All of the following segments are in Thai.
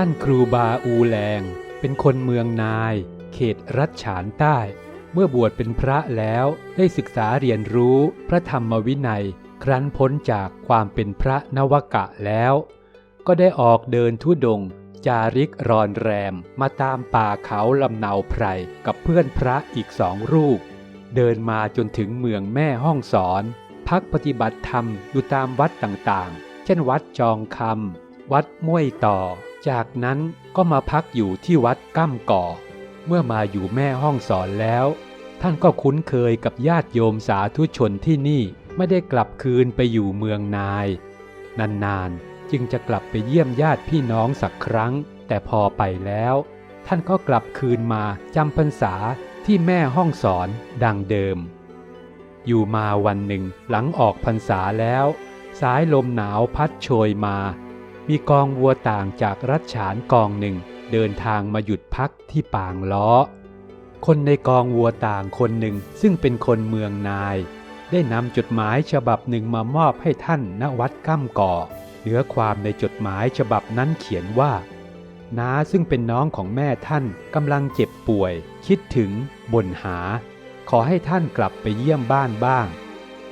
ท่านครูบาอูแลง เป็นคนเมืองนาย เขตรัชฉานใต้ เมื่อบวชเป็นพระแล้วได้ศึกษาเรียนรู้พระธรรมวินัย ครั้นพ้นจากความเป็นพระนวกะแล้ว ก็ได้ออกเดินทุดง จาริกรอนแรม มาตามป่าเขาลำเนาไพรกับเพื่อนพระอีกสองรูป เดินมาจนถึงเมืองแม่ห้องสอน พักปฏิบัติธรรมอยู่ตามวัดต่างๆ เช่นวัดจองคำวัดม้วยต่อ จากนั้นก็มาพักอยู่ที่วัดก้ำก่อ เมื่อมาอยู่แม่ห้องสอนแล้ว ท่านก็คุ้นเคยกับญาติโยมสาธุชนที่นี่ไม่ได้กลับคืนไปอยู่เมืองนาย นานๆจึงจะกลับไปเยี่ยมญาติพี่น้องสักครั้ง แต่พอไปแล้ว ท่านก็กลับคืนมาจำพรรษาที่แม่ห้องสอนดังเดิม อยู่มาวันหนึ่งหลังออกพรรษาแล้ว สายลมหนาวพัดโชยมา มีกองวัวต่างจากรัชฉานกองหนึ่งเดินทางมาหยุดพักที่ปางล้อ คนในกองวัวต่างคนหนึ่งซึ่งเป็นคนเมืองนาย ได้นำจดหมายฉบับหนึ่งมามอบให้ท่านณวัดก้ำก่อเนื้อความในจดหมายฉบับนั้นเขียนว่า น้าซึ่งเป็นน้องของแม่ท่านกำลังเจ็บป่วย คิดถึงบ่นหา ขอให้ท่านกลับไปเยี่ยมบ้านบ้าง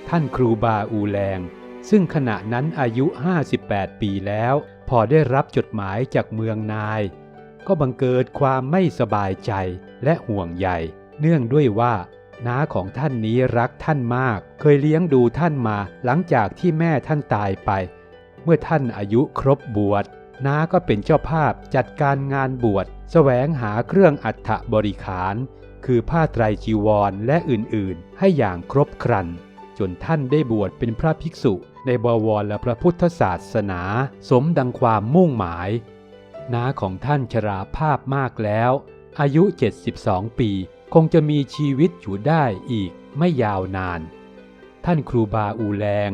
ท่านครูบาอูแลง ซึ่งขณะนั้นอายุ 58 ปีแล้ว พอได้รับจดหมายจากเมืองนาย ก็บังเกิดความไม่สบายใจและห่วงใยเนื่องด้วยว่าน้าของท่านนี้รักท่านมาก เคยเลี้ยงดูท่านมาหลังจากที่แม่ท่านตายไป เมื่อท่านอายุครบบวชน้าก็เป็นเจ้าภาพจัดการงานบวชแสวงหาเครื่องอัฐบริขาร คือผ้าไตรจีวรและอื่นๆ ให้อย่างครบครัน จนท่านได้บวชเป็นพระภิกษุ ในบวรและพระพุทธศาสนา สมดังความมุ่งหมาย น้าของท่านชราภาพมากแล้ว อายุ 72 ปี คงจะมีชีวิตอยู่ได้อีกไม่ยาวนาน ท่านครูบาอูแลง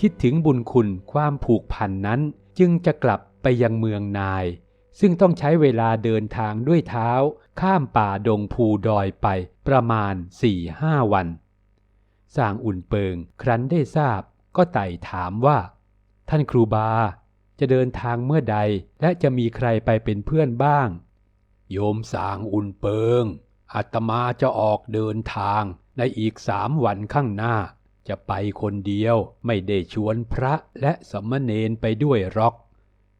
คิดถึงบุญคุณความผูกพันนั้นจึงจะกลับไปยังเมืองนาย ซึ่งต้องใช้เวลาเดินทางด้วยเท้า ข้ามป่าดงภูดอยไปประมาณสี่ห้าวันสร้างอุ่นเปิง ครั้นได้ทราบ ก็ไต่ถามว่า ท่านครูบา จะเดินทางเมื่อใดและจะมีใครไปเป็นเพื่อนบ้าง โยมสางอุ่นเปิงอาตมาจะออกเดินทางในอีกสามวันข้างหน้า จะไปคนเดียวไม่ได้ชวนพระและสมณเณรไปด้วยหรอก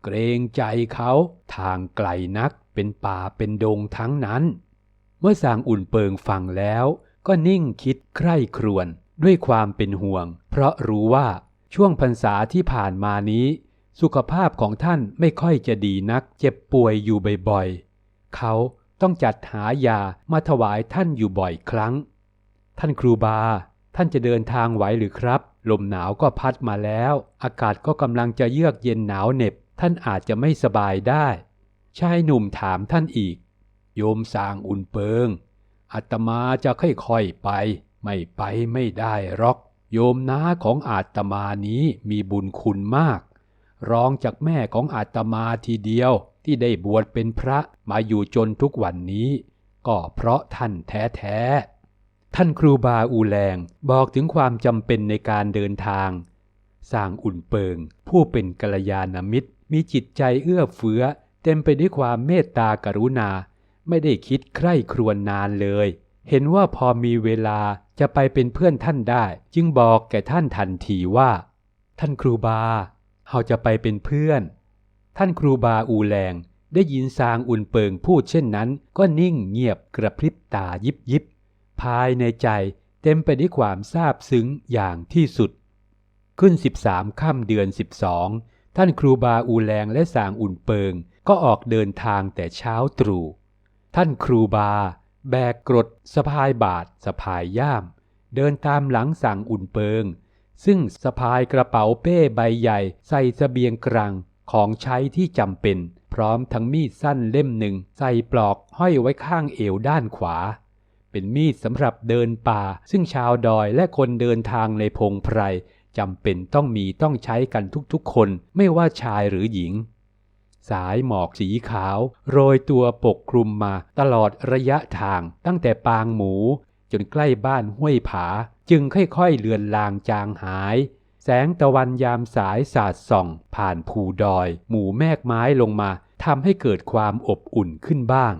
เกรงใจเขาทางไกลนักเป็นป่าเป็นดงทั้งนั้น เมื่อสางอุ่นเปิงฟังแล้วก็นิ่งคิดใคร่ครวญ ด้วยความเป็นห่วง เพราะรู้ว่าช่วงพรรษาที่ผ่านมานี้ สุขภาพของท่านไม่ค่อยจะดีนักเจ็บป่วยอยู่บ่อยๆ เขาต้องจัดหายามาถวายท่านอยู่บ่อยครั้ง ท่านครูบา ท่านจะเดินทางไหวหรือครับ ลมหนาวก็พัดมาแล้ว อากาศก็กำลังจะเยือกเย็นหนาวเหน็บ ท่านอาจจะไม่สบายได้ชายหนุ่มถามท่านอีก โยมสร้างอุ่นเปิงอาตมาจะค่อยๆไป ไม่ไปไม่ได้หรอก โยมน้าของอาตมานี้มีบุญคุณมาก รองจากแม่ของอาตมาทีเดียวที่ได้บวชเป็นพระมาอยู่จนทุกวันนี้ ก็เพราะท่านแท้ๆ ท่านครูบาอูแลงบอกถึงความจำเป็นในการเดินทาง สร้างอุ่นเปิง ผู้เป็นกัลยาณมิตร มีจิตใจเอื้อเฟื้อ เต็มไปด้วยความเมตตากรุณา ไม่ได้คิดใคร่ครวญนานเลย เห็นว่าพอมีเวลา จะไปเป็นเพื่อนท่านได้ จึงบอกแก่ท่านทันทีว่า ท่านครูบาเฮาจะไปเป็นเพื่อน ท่านครูบาอูแลงได้ยินซางอุ่นเปิงพูดเช่นนั้น ก็นิ่งเงียบกระพริบตายิบยิบ ภายในใจเต็มไปด้วยความซาบซึ้งอย่างที่สุด ขึ้น 13ค่ำเดือน 12 ท่านครูบาอูแลงและสางอุ่นเปิง ก็ออกเดินทางแต่เช้าตรู่ ท่านครูบา แบกกรดสะพายบาทสะพายย่าม เดินตามหลังสั่งอุ่นเปิง ซึ่งสะพายกระเป๋าเป้ใบใหญ่ใส่สเสบียงกลางของใช้ที่จำเป็น พร้อมทั้งมีดสั้นเล่มหนึ่งใส่ปลอกห้อยไว้ข้างเอวด้านขวา เป็นมีดสำหรับเดินป่า ซึ่งชาวดอยและคนเดินทางในพงไพรจำเป็นต้องมีต้องใช้กันทุกๆคนไม่ว่าชายหรือหญิง สายหมอกสีขาว โรยตัวปกคลุมมาตลอดระยะทางตั้งแต่ปางหมู จนใกล้บ้านห้วยผา จึงค่อยๆเลือนลางจางหาย แสงตะวันยามสายสาดส่อง ผ่านภูดอย หมู่แมกไม้ลงมาทำให้เกิดความอบอุ่นขึ้นบ้าง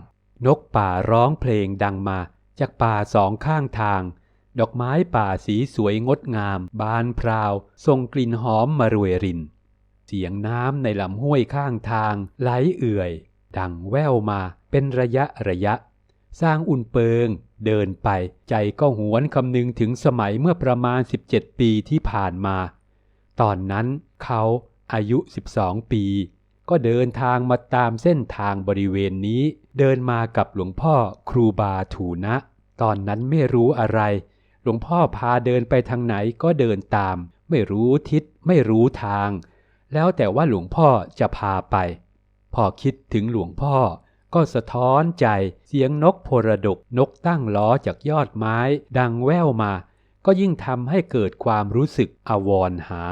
นกป่าร้องเพลงดังมา จากป่าสองข้างทาง ดอกไม้ป่าสีสวยงดงาม บานพราวส่งกลิ่นหอมมารวยริน เสียงน้ำในลำห้วยข้างทาง ไหลเอื่อย ดังแว่วมาเป็นระยะระยะ สร้างอุ่นเปิง เดินไป ใจก็หวนคำนึงถึงสมัยเมื่อประมาณ 17 ปีที่ผ่านมา ตอนนั้นเขาอายุ 12 ปี ก็เดินทางมาตามเส้นทางบริเวณนี้ เดินมากับหลวงพ่อครูบาถูนะ ตอนนั้นไม่รู้อะไร หลวงพ่อพาเดินไปทางไหนก็เดินตาม ไม่รู้ทิศไม่รู้ทาง แล้วแต่ว่าหลวงพ่อจะพาไป พอคิดถึงหลวงพ่อ ก็สะท้อนใจเสียงนกโพระดกนกตั้งล้อจากยอดไม้ ดังแว่วมา ก็ยิ่งทำให้เกิดความรู้สึกอวรหา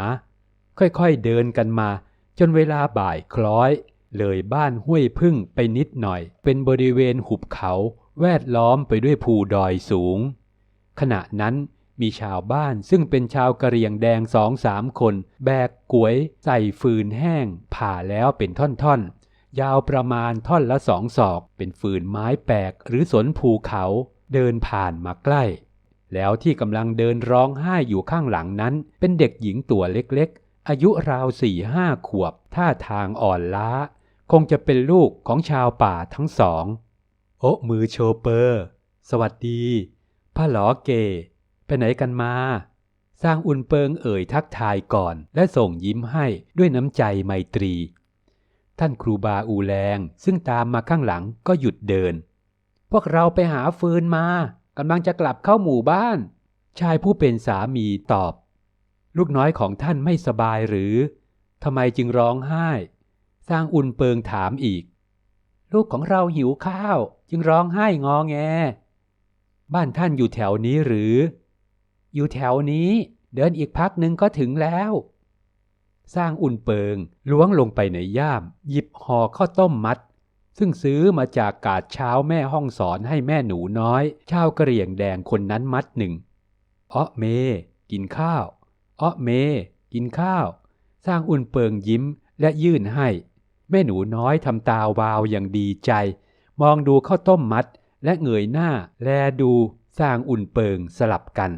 ค่อยๆเดินกันมา จนเวลาบ่ายคล้อย เลยบ้านห้วยพึ่งไปนิดหน่อย เป็นบริเวณหุบเขาแวดล้อมไปด้วยภูดอยสูง ขณะนั้นมีชาวบ้านซึ่งเป็นชาวกะเหรี่ยงแดงสองสามคน แบกกวย ใส่ฟืนแห้ง ผ่าแล้วเป็นท่อน ยาวประมาณท่อนละสองศอก เป็นฟืนไม้แปลกหรือสนภูเขาเดินผ่านมาใกล้ แล้วที่กำลังเดินร้องไห้อยู่ข้างหลังนั้น เป็นเด็กหญิงตัวเล็กๆ อายุราวสี่ห้าขวบ ท่าทางอ่อนล้า คงจะเป็นลูกของชาวป่าทั้งสอง โอะมือโชเปอร์ สวัสดีพ่อหลอเก ไปไหนกันมา สร้างอุ่นเปิงเอ่ยทักทายก่อน และส่งยิ้มให้ด้วยน้ำใจไมตรี ท่านครูบาอูแลงซึ่งตามมาข้างหลังก็หยุดเดิน พวกเราไปหาฟืนมากำลังจะกลับเข้าหมู่บ้าน ชายผู้เป็นสามีตอบ ลูกน้อยของท่านไม่สบายหรือทำไมจึงร้องไห้ สร้างอุ่นเปิงถามอีก ลูกของเราหิวข้าว จึงร้องไห้งอแง บ้านท่านอยู่แถวนี้หรือ อยู่แถวนี้ เดินอีกพักหนึ่งก็ถึงแล้ว สร้างอุ่นเปิงล้วงลงไปในย่าม หยิบห่อข้าวต้มมัด ซึ่งซื้อมาจากกาดเช้าแม่ห้องสอนให้แม่หนูน้อย ชาวกะเหรี่ยงแดงคนนั้นมัดหนึ่งอ้อเม กินข้าวอ้อเม กินข้าว สร้างอุ่นเปิงยิ้มและยื่นให้ แม่หนูน้อยทำตาวาวอย่างดีใจ มองดูข้าวต้มมัด และเงยหน้า แลดูสร้างอุ่นเปิงสลับกัน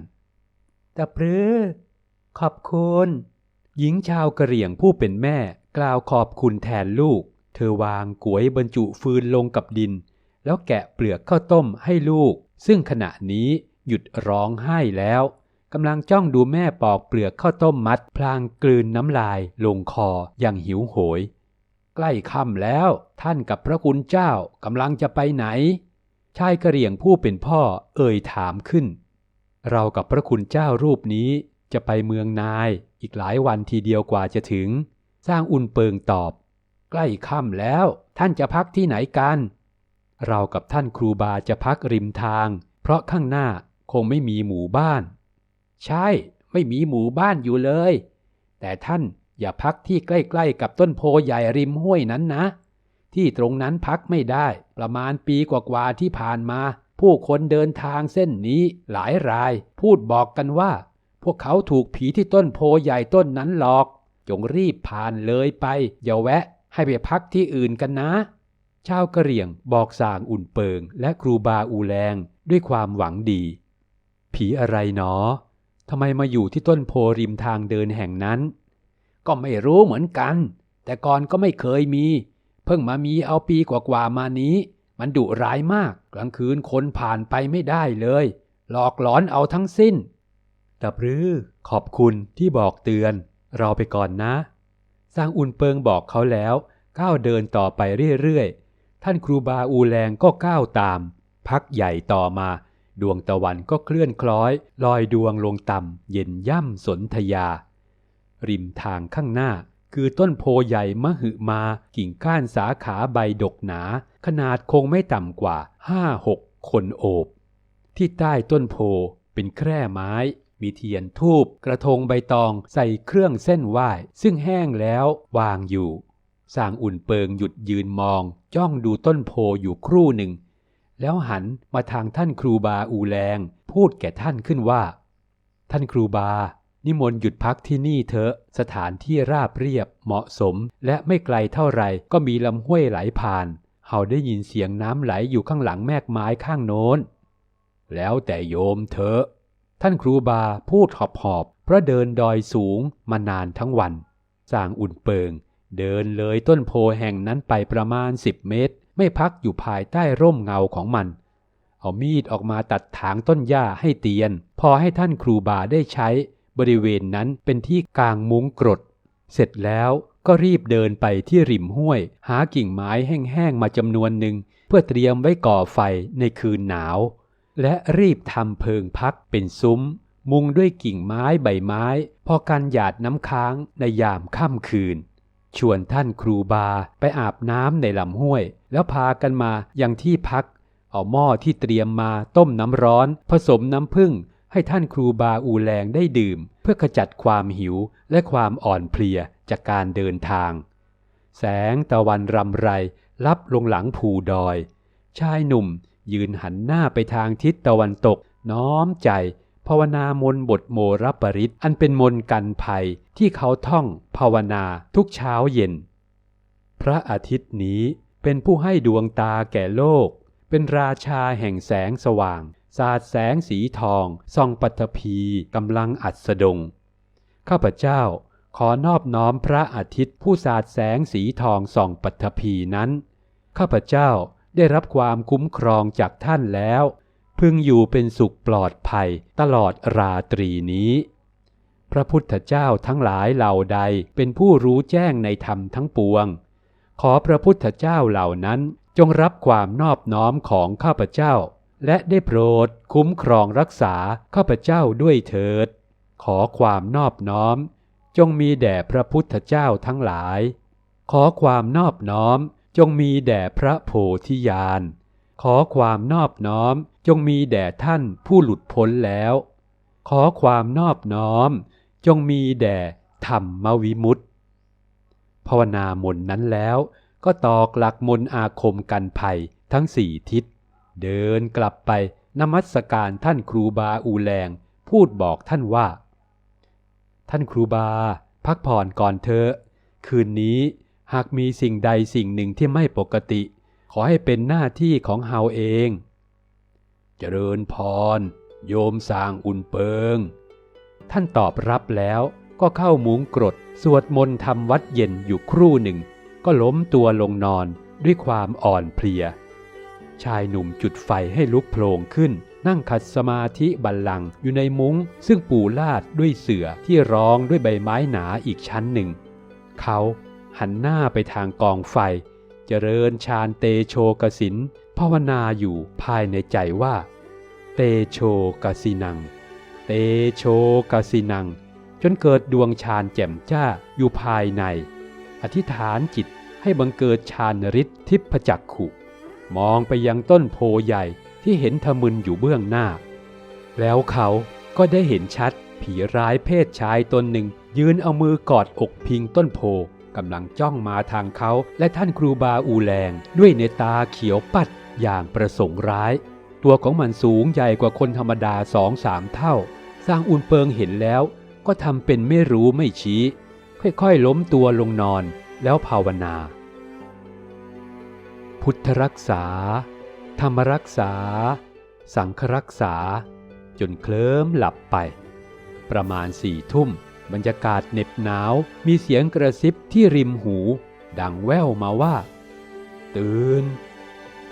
ตะปรือ ขอบคุณ หญิงชาวกะเหรี่ยงผู้เป็นแม่กล่าวขอบคุณแทนลูก เธอวางกวยบรรจุฟืนลงกับดิน แล้วแกะเปลือกข้าวต้มให้ลูก ซึ่งขณะนี้หยุดร้องไห้แล้วกำลังจ้องดูแม่ปอกเปลือกข้าวต้มมัด พลางกลืนน้ำลายลงคออย่างหิวโหย ใกล้ค่ำแล้วท่านกับพระคุณเจ้ากำลังจะไปไหน ชายกระเหรี่ยงผู้เป็นพ่อเอ่ยถามขึ้น เรากับพระคุณเจ้ารูปนี้จะไปเมืองนาย อีกหลายวันทีเดียวกว่าจะถึง สร้างอุ่นเปิงตอบ ใกล้ค่ำแล้วท่านจะพักที่ไหนกัน เรากับท่านครูบาจะพักริมทาง เพราะข้างหน้าคงไม่มีหมู่บ้าน ใช่ ไม่มีหมู่บ้านอยู่เลย แต่ท่านอย่าพักที่ใกล้ๆกับต้นโพใหญ่ริมห้วยนั้นนะ ที่ตรงนั้นพักไม่ได้ ประมาณปีกว่าๆที่ผ่านมา ผู้คนเดินทางเส้นนี้หลายราย พูดบอกกันว่า พวกเขาถูกผีที่ต้นโพใหญ่ต้นนั้นหลอก จงรีบผ่านเลยไป อย่าแวะให้ไปพักที่อื่นกันนะ ชาวกะเหรี่ยงบอกสางอุ่นเปิง และครูบาอูแลงด้วยความหวังดี ผีอะไรหนอทำไมมาอยู่ที่ต้นโพริมทางเดินแห่งนั้น ก็ไม่รู้เหมือนกัน แต่ก่อนก็ไม่เคยมี เพิ่งมามีเอาปีกว่าๆมานี้ มันดุร้ายมาก กลางคืนคนผ่านไปไม่ได้เลย หลอกหลอนเอาทั้งสิ้น ดับรือขอบคุณที่บอกเตือน เราไปก่อนนะ สร้างอุนเปิงบอกเขาแล้วก้าวเดินต่อไปเรื่อยๆ ท่านครูบาอูแลงก็ก้าวตาม พักใหญ่ต่อมา ดวงตะวันก็เคลื่อนคล้อย ลอยดวงลงต่ำเย็นย่ำสนธยา ริมทางข้างหน้าคือต้นโพใหญ่มหึมากิ่งก้านสาขาใบดกหนา ขนาดคงไม่ต่ำกว่าห้าหกคนโอบ ที่ใต้ต้นโพเป็นแคร่ไม้ มีเทียนทูบกระทงใบตองใส่เครื่องเส้นไหว้ ซึ่งแห้งแล้ววางอยู่สร้างอุ่นเปิงหยุดยืนมอง จ้องดูต้นโพอยู่ครู่หนึ่ง แล้วหันมาทางท่านครูบาอูแลงพูดแก่ท่านขึ้นว่า ท่านครูบา นิมนต์หยุดพักที่นี่เถอะ สถานที่ราบเรียบเหมาะสม และไม่ไกลเท่าไหร่ก็มีลำห้วยไหลผ่านเฮาได้ยินเสียงน้ำไหลอยู่ข้างหลังแมกไม้ข้างโน้น แล้วแต่โยมเถอะ ท่านครูบาพูดหอบหอบเพราะเดินดอยสูงมานานทั้งวันสร้างอุ่นเปิง เดินเลยต้นโพแห่งนั้นไปประมาณสิบเมตร ไม่พักอยู่ภายใต้ร่มเงาของมัน เอามีดออกมาตัดถางต้นหญ้าให้เตียน พอให้ท่านครูบาได้ใช้ บริเวณนั้นเป็นที่กลางมุ้งกรด เสร็จแล้วก็รีบเดินไปที่ริมห้วย หากิ่งไม้แห้งๆมาจำนวนหนึ่ง เพื่อเตรียมไว้ก่อไฟในคืนหนาว และรีบทำเพิงพักเป็นซุ้ม มุงด้วยกิ่งไม้ใบไม้ พอกันหยาดน้ำค้างในยามค่ำคืน ชวนท่านครูบาไปอาบน้ำในลำห้วย แล้วพากันมายังที่พัก เอาหม้อที่เตรียมมาต้มน้ำร้อน ผสมน้ำผึ้งให้ท่านครูบาอูแลงได้ดื่ม เพื่อขจัดความหิวและความอ่อนเพลียจากการเดินทาง แสงตะวันรำไรลับลงหลังภูดอย ชายหนุ่ม ยืนหันหน้าไปทางทิศตะวันตก น้อมใจ ภาวนามนบทโมรปริตอันเป็นมนกันภัยที่เขาท่องภาวนาทุกเช้าเย็น พระอาทิตย์นี้เป็นผู้ให้ดวงตาแก่โลก เป็นราชาแห่งแสงสว่าง สาดแสงสีทองส่องปัตภีกำลังอัดสดง ข้าพเจ้าขอนอบน้อมพระอาทิตย์ผู้สาดแสงสีทองส่องปัตภีนั้น ข้าพเจ้า ได้รับความคุ้มครองจากท่านแล้ว พึงอยู่เป็นสุขปลอดภัยตลอดราตรีนี้ พระพุทธเจ้าทั้งหลายเหล่าใดเป็นผู้รู้แจ้งในธรรมทั้งปวง ขอพระพุทธเจ้าเหล่านั้นจงรับความนอบน้อมของข้าพเจ้า และได้โปรดคุ้มครองรักษาข้าพเจ้าด้วยเถิด ขอความนอบน้อม จงมีแด่พระพุทธเจ้าทั้งหลาย ขอความนอบน้อม จงมีแด่พระโพธิญาณ ขอความนอบน้อมจงมีแด่ท่านผู้หลุดพ้นแล้ว ขอความนอบน้อม จงมีแด่ธรรมวิมุตติภาวนามนนั้นแล้วก็ตอกหลักมนอาคมกันภัยทั้งสี่ทิศ เดินกลับไปนมัสการท่านครูบาอูแลงพูดบอกท่านว่า ท่านครูบา พักผ่อนก่อนเถอะ คืนนี้ หากมีสิ่งใดสิ่งหนึ่งที่ไม่ปกติ ขอให้เป็นหน้าที่ของเฮาเอง เจริญพร โยมสร้างอุ่นเปิง ท่านตอบรับแล้วก็เข้ามุ้งกรด สวดมนต์ทำวัดเย็นอยู่ครู่หนึ่ง ก็ล้มตัวลงนอนด้วยความอ่อนเพลีย ชายหนุ่มจุดไฟให้ลุกโผล่ขึ้น นั่งขัดสมาธิบัลลังก์อยู่ในมุ้ง ซึ่งปูลาดด้วยเสื่อที่รองด้วยใบไม้หนาอีกชั้นหนึ่ง เขา หันหน้าไปทางกองไฟ เจริญฌานเตโชกสินภาวนาอยู่ภายในใจว่า เตโชกสินัง เตโชกสินัง จนเกิดดวงฌานแจ่มจ้าอยู่ภายใน อธิษฐานจิตให้บังเกิดฌานฤทธิ์ทิพจักขุ มองไปยังต้นโพใหญ่ที่เห็นทมึนอยู่เบื้องหน้า แล้วเขาก็ได้เห็นชัดผีร้ายเพศชายตนหนึ่งยืนเอามือกอดอกพิงต้นโพ กำลังจ้องมาทางเขาและท่านครูบาอูแลง ด้วยในตาเขียวปัดอย่างประสงค์ร้าย ตัวของมันสูงใหญ่กว่าคนธรรมดาสองสามเท่า สร้างอุนเปิงเห็นแล้ว ก็ทำเป็นไม่รู้ไม่ชี้ ค่อยๆล้มตัวลงนอนแล้วภาวนา พุทธรักษา ธรรมรักษา สังฆรักษา จนเคลิ้มหลับไป ประมาณสี่ทุ่ม บรรยากาศเหน็บหนาว มีเสียงกระซิบที่ริมหู ดังแว่วมาว่า ตื่น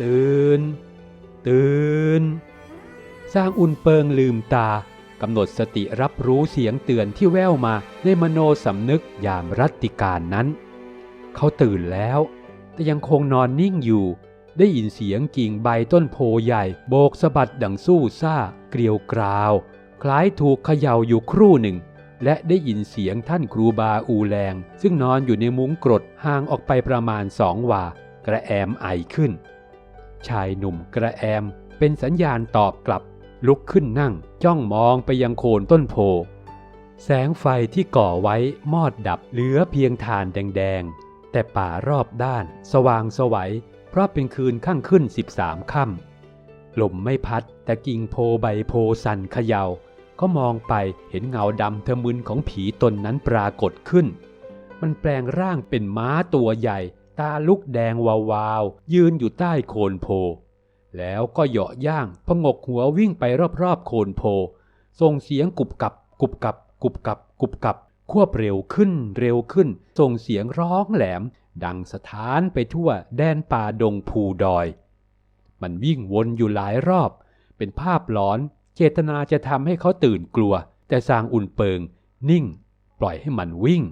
ตื่น ตื่น สร้างอุ่นเปิงลืมตากำหนดสติรับรู้เสียงเตือนที่แว่วมาในมโนสำนึกยามรัตติการนั้น เขาตื่นแล้ว แต่ยังคงนอนนิ่งอยู่ ได้ยินเสียงกิ่งใบต้นโพใหญ่ โบกสะบัดดังสู้ซ่า เกลียวกราว คล้ายถูกเขย่าอยู่ครู่หนึ่ง และได้ยินเสียงท่านครูบาอูแลงซึ่งนอนอยู่ในมุ้งกรดห่างออกไปประมาณสองวา กระแอมไอขึ้น ชายหนุ่มกระแอมเป็นสัญญาณตอบกลับ ลุกขึ้นนั่ง จ้องมองไปยังโคนต้นโพ แสงไฟที่ก่อไว้มอดดับเหลือเพียงฐานแดงๆ แต่ป่ารอบด้าน สว่างสวัย เพราะเป็นคืนข้างขึ้น13ค่ำลมไม่พัดแต่กิ่งโพใบโพสั่นเขยา่า ก็มองไปเห็นเงาดำเทมึนของผีตนนั้นปรากฏขึ้น มันแปลงร่างเป็นม้าตัวใหญ่ ตาลุกแดงวาวๆยืนอยู่ใต้โคนโพ แล้วก็เหยาะย่างพงกหัววิ่งไปรอบๆโคนโพ ส่งเสียงกุบกับกุบกับกุบกับกุบกับ ควบเร็วขึ้นเร็วขึ้น ส่งเสียงร้องแหลม ดังสถานไปทั่วแดนป่าดงภูดอย มันวิ่งวนอยู่หลายรอบ เป็นภาพหลอน เจตนาจะทำให้เขาตื่นกลัว แต่สางอุ่นเปิง นิ่ง ปล่อยให้มันวิ่ง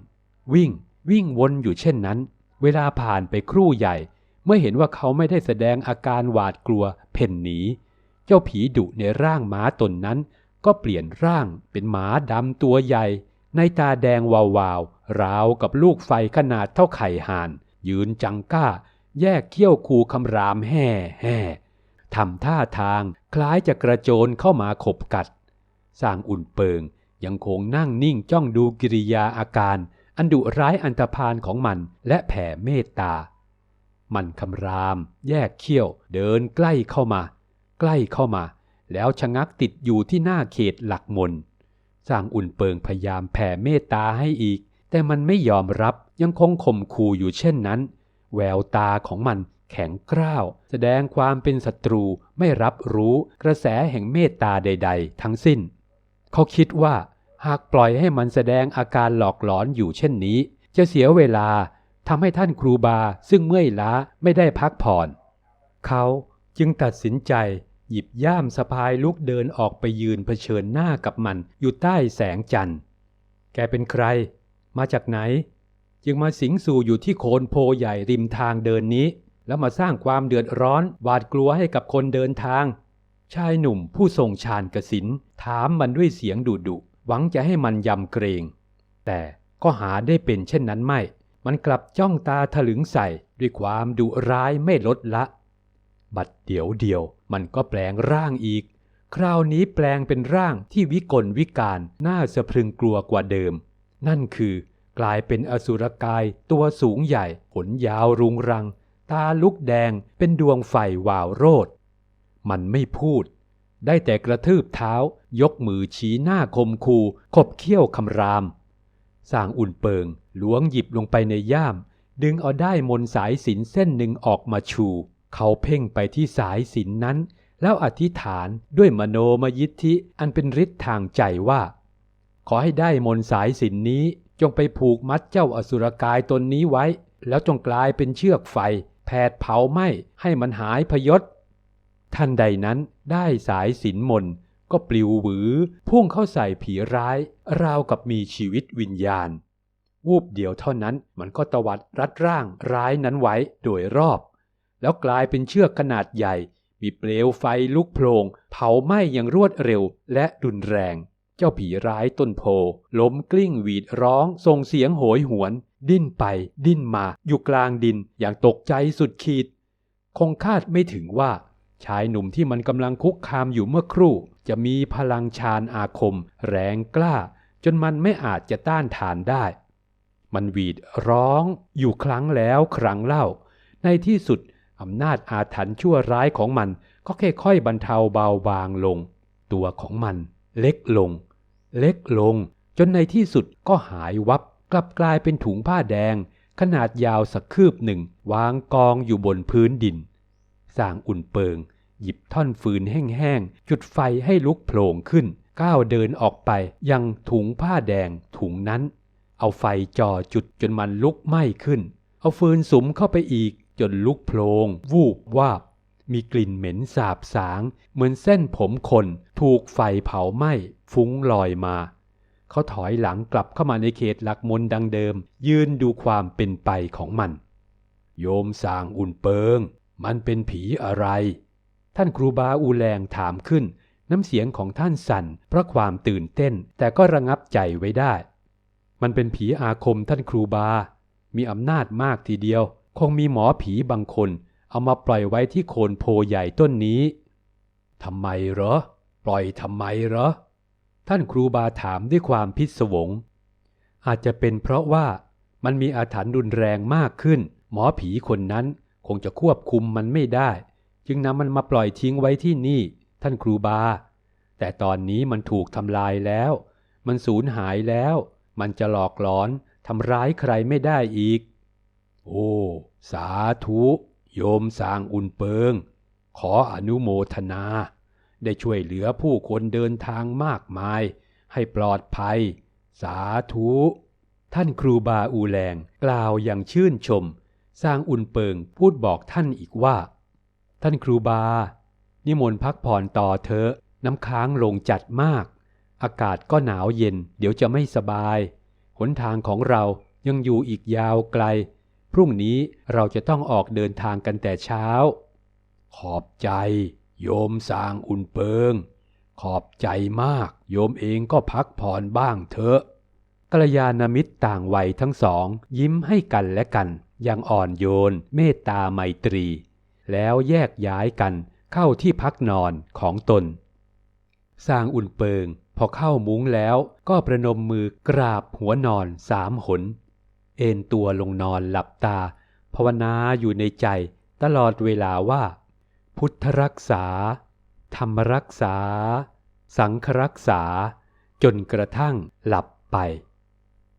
วิ่ง วิ่งวนอยู่เช่นนั้น เวลาผ่านไปครู่ใหญ่ เมื่อเห็นว่าเขาไม่ได้แสดงอาการหวาดกลัว เพ่นหนี เจ้าผีดุในร่างม้าตนนั้น ก็เปลี่ยนร่างเป็นหมาดำตัวใหญ่ ในตาแดงวาวๆราวกับลูกไฟขนาดเท่าไข่ห่าน ยืนจังก้า แยกเขี้ยวคูคำรามแห่แห่ทำท่าทาง คล้ายจะกระโจนเข้ามาขบกัด สร้างอุ่นเปิงยังคงนั่งนิ่งจ้องดูกิริยาอาการ อันดุร้ายอันธพาลของมันและแผ่เมตตา มันคำราม แยกเขี้ยว เดินใกล้เข้ามา ใกล้เข้ามา แล้วชะงักติดอยู่ที่หน้าเขตหลักมนสร้างอุ่นเปิงพยายามแผ่เมตตาให้อีก แต่มันไม่ยอมรับยังคงข่มขู่อยู่เช่นนั้น แววตาของมัน แข็งกร้าว แสดงความเป็นศัตรูไม่รับรู้กระแสแห่งเมตตาใด ๆ ทั้งสิ้น เขาคิดว่า หากปล่อยให้มันแสดงอาการหลอกหลอนอยู่เช่นนี้ จะเสียเวลาทำให้ท่านครูบาซึ่งเมื่อยล้าไม่ได้พักผ่อน เขาจึงตัดสินใจหยิบย่ามสะพายลุกเดินออกไปยืนเผชิญหน้ากับมันอยู่ใต้แสงจันทร์ แกเป็นใคร มาจากไหน จึงมาสิงสู่อยู่ที่โคนโพใหญ่ริมทางเดินนี้ แล้วมาสร้างความเดือดร้อนหวาดกลัวให้กับคนเดินทาง ชายหนุ่มผู้ทรงฌานกสินถามมันด้วยเสียงดุดุหวังจะให้มันยำเกรง แต่ก็หาได้เป็นเช่นนั้นไม่ มันกลับจ้องตาถลึงใส่ด้วยความดุร้ายไม่ลดละ บัดเดี๋ยวเดียวมันก็แปลงร่างอีก คราวนี้แปลงเป็นร่างที่วิกลวิการน่าสะพรึงกลัวกว่าเดิม นั่นคือกลายเป็นอสุรกายตัวสูงใหญ่ขนยาวรุงรัง ตาลุกแดงเป็นดวงไฟวาวโรด มันไม่พูด ได้แต่กระทืบเท้ายกมือชี้หน้าคมคูขบเขี้ยวคำราม สร้างอุ่นเปิงล้วงหยิบลงไปในย่าม ดึงเอาได้มนสายสินเส้นหนึ่งออกมาชู เขาเพ่งไปที่สายสินนั้น แล้วอธิษฐานด้วยมโนมยิทธิอันเป็นฤทธิ์ทางใจว่า ขอให้ได้มนสายสินนี้จงไปผูกมัดเจ้าอสุรกายตนนี้ไว้ แล้วจงกลายเป็นเชือกไฟ แผดเผาไหม้ให้มันหายพยศทันใดนั้นได้สายสินมนก็ปลิวหวือ พุ่งเข้าใส่ผีร้าย ราวกับมีชีวิตวิญญาณ วูบเดียวเท่านั้นมันก็ตวัดรัดร่างร้ายนั้นไว้โดยรอบ แล้วกลายเป็นเชือกขนาดใหญ่ มีเปลวไฟลุกโพลงเผาไหม้อย่างรวดเร็วและรุนแรง เจ้าผีร้ายต้นโพล้มกลิ้งหวีดร้องส่งเสียงโหยหวน ดิ้นไป ดิ้นมาอยู่กลางดินอย่างตกใจสุดขีด คงคาดไม่ถึงว่า ชายหนุ่มที่มันกำลังคุกคามอยู่เมื่อครู่ จะมีพลังชาญอาคม แรงกล้า จนมันไม่อาจจะต้านทานได้ มันหวีดร้อง อยู่ครั้งแล้วครั้งเล่า ในที่สุดอำนาจอาถรรพ์ชั่วร้ายของมันก็ค่อยๆบรรเทาเบาบางลง ตัวของมัน เล็กลง เล็กลง จนในที่สุดก็หายวับ กลับกลายเป็นถุงผ้าแดงขนาดยาวสักคืบหนึ่งวางกองอยู่บนพื้นดินสร้างอุ่นเปิง หยิบท่อนฟืนแห้งๆ จุดไฟให้ลุกโผล่ขึ้น ก้าวเดินออกไปยังถุงผ้าแดงถุงนั้น เอาไฟจ่อจุดจนมันลุกไหม้ขึ้น เอาฟืนสุมเข้าไปอีกจนลุกโพลงวูบวาบ มีกลิ่นเหม็นสาบสาง เหมือนเส้นผมคนถูกไฟเผาไหม้ฟุ้งลอยมา เขาถอยหลังกลับเข้ามาในเขตหลักมนดังเดิม ยืนดูความเป็นไปของมัน โยมสางอุ่นเปิง มันเป็นผีอะไร ท่านครูบาอูแลงถามขึ้น น้ำเสียงของท่านสั่นเพราะความตื่นเต้น แต่ก็ระงับใจไว้ได้ มันเป็นผีอาคมท่านครูบา มีอำนาจมากทีเดียว คงมีหมอผีบางคน เอามาปล่อยไว้ที่โคนโพใหญ่ต้นนี้ทำไมเหรอ ปล่อยทำไมเหรอ ท่านครูบาถามด้วยความพิศวง อาจจะเป็นเพราะว่ามันมีอาถรรพ์รุนแรงมากขึ้น หมอผีคนนั้นคงจะควบคุมมันไม่ได้ จึงนำมันมาปล่อยทิ้งไว้ที่นี่ ท่านครูบา แต่ตอนนี้มันถูกทำลายแล้ว มันสูญหายแล้ว มันจะหลอกหลอนทำร้ายใครไม่ได้อีก โอ้ สาธุ โยมสร้างอุ่นเปิง ขออนุโมทนา ได้ช่วยเหลือผู้คนเดินทางมากมาย ให้ปลอดภัย สาธุ ท่านครูบาอูแลงกล่าวอย่างชื่นชม สร้างอุ่นเปิงพูดบอกท่านอีกว่า ท่านครูบา นิมนต์พักผ่อนต่อเถอะ น้ำค้างลงจัดมาก อากาศก็หนาวเย็น เดี๋ยวจะไม่สบาย หนทางของเรายังอยู่อีกยาวไกล พรุ่งนี้เราจะต้องออกเดินทางกันแต่เช้า ขอบใจ โยมสางอุ่นเปิง ขอบใจมาก โยมเองก็พักผ่อนบ้างเถอะกัลยาณมิตรต่างวัยทั้งสอง ยิ้มให้กันและกันอย่างอ่อนโยน เมตตาไมตรี แล้วแยกย้ายกันเข้าที่พักนอนของตน สร้างอุ่นเปิง พอเข้ามุ้งแล้วก็ประนมมือกราบหัวนอนสามหน เอนตัวลงนอนหลับตา ภาวนาอยู่ในใจตลอดเวลาว่า พุทธรักษา ธรรมรักษา สังครักษา จนกระทั่งหลับไป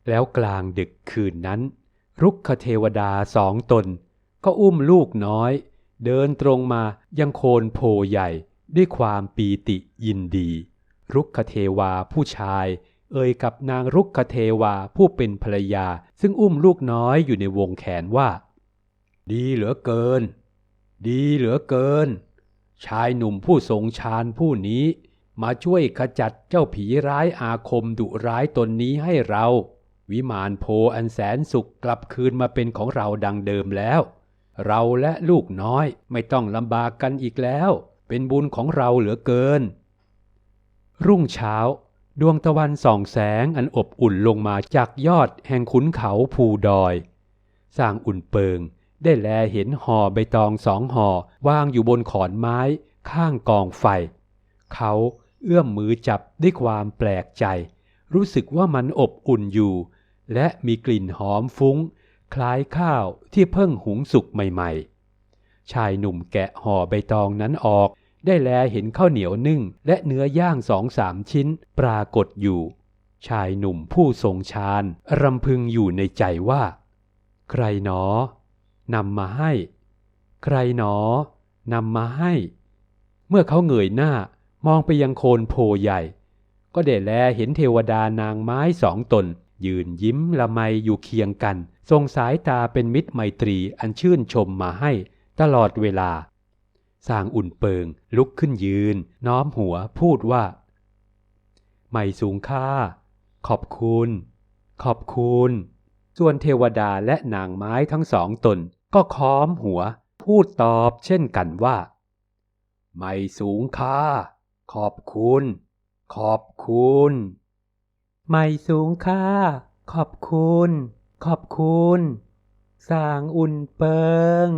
แล้วกลางดึกคืนนั้น รุกขเทวดาสองตน ก็อุ้มลูกน้อย เดินตรงมายังโคนโพใหญ่ด้วยความปีติยินดี รุกขเทวาผู้ชาย เอ่ยกับนางรุกขเทวาผู้เป็นภรรยา ซึ่งอุ้มลูกน้อยอยู่ในวงแขนว่า ดีเหลือเกิน ดีเหลือเกิน ชายหนุ่มผู้ทรงฌานผู้นี้มาช่วยขจัดเจ้าผีร้ายอาคมดุร้ายตนนี้ให้เรา วิมานโพอันแสนสุขกลับคืนมาเป็นของเราดังเดิมแล้ว เราและลูกน้อยไม่ต้องลำบากกันอีกแล้ว เป็นบุญของเราเหลือเกิน รุ่งเช้า ดวงตะวันส่องแสงอันอบอุ่นลงมาจากยอดแห่งขุนเขาภูดอย สร้างอุ่นเปิง ได้แลเห็นห่อใบตองสองห่อวางอยู่บนขอนไม้ข้างกองไฟ เขาเอื้อมมือจับด้วยความแปลกใจ รู้สึกว่ามันอบอุ่นอยู่ และมีกลิ่นหอมฟุ้ง คล้ายข้าวที่เพิ่งหุงสุกใหม่ๆ ชายหนุ่มแกะห่อใบตองนั้นออก ได้แลเห็นข้าวเหนียวนึ่ง และเนื้อย่างสองสามชิ้นปรากฏอยู่ ชายหนุ่มผู้ทรงฌานรำพึงอยู่ในใจว่า ใครหนอ นำมาให้ ใครหนอนำมาให้ เมื่อเขาเงยหน้ามองไปยังโคนโพใหญ่ ก็ได้แลเห็นเทวดานางไม้สองตน ยืนยิ้มละไมอยู่เคียงกันทรงสายตาเป็นมิตรไมตรีอันชื่นชมมาให้ตลอดเวลาสร้างอุ่นเปิงลุกขึ้นยืน น้อมหัวพูดว่า ไม่สูงค่า ขอบคุณ ขอบคุณ ส่วนเทวดาและนางไม้ทั้งสองตนก็ค้อมหัว พูดตอบเช่นกันว่า ไม่สูงค่า ขอบคุณ ขอบคุณ ไม่สูงค่า ขอบคุณ ขอบคุณ สร้างอุ่นเปิง